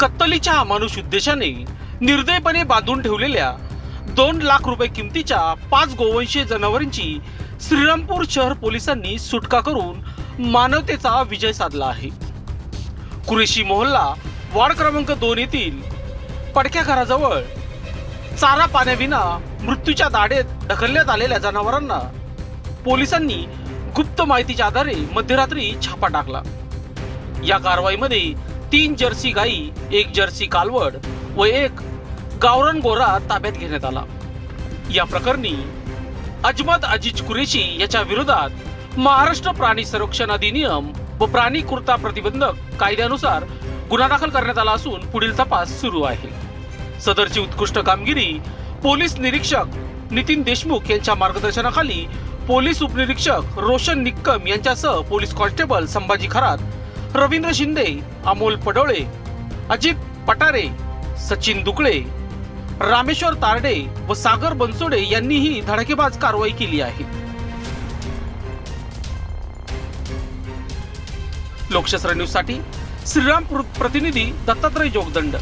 कत्तलीच्या अमानुष उद्देशाने निर्दयपणे बांधून ठेवलेल्या दोन लाख रुपये किमतीच्या पाच गोवंशीय जनावरांची श्रीरामपूर शहर पोलिसांनी सुटका करून मानवतेचा विजय साधला आहे. कुरेशी मोहल्ला वार्ड क्रमांक दोन येथील पडक्या घराजवळ चारा पाण्याविना मृत्यूच्या दाढेत ढकलण्यात आलेल्या जनावरांना पोलिसांनी गुप्त माहितीच्या आधारे मध्यरात्री छापा टाकला. या कारवाईमध्ये तीन जर्सी गाई एक जर्सी कालवड व एक गावरण गोरा ताब्यात घेण्यात आला. या प्रकरणी अजमत अजिज कुरेशी याच्या विरोधात महाराष्ट्र प्राणी संरक्षण अधिनियम व प्राणी कृता प्रतिबंधक कायद्यानुसार गुन्हा दाखल करण्यात आला असून पुढील तपास सुरू आहे. सदरची उत्कृष्ट कामगिरी पोलीस निरीक्षक नितीन देशमुख यांच्या मार्गदर्शनाखाली पोलीस उपनिरीक्षक रोशन निक्कम यांच्यासह पोलीस कॉन्स्टेबल संभाजी खरात रवींद्र शिंदे अमोल पडोळे अजित पटारे सचिन दुकळे रामेश्वर तारडे व सागर बनसोडे यांनीही धडकेबाज कारवाई केली आहे. लोकशास्त्र न्यूजसाठी श्रीरामपूर प्रतिनिधी दत्तात्रय जोगदंड.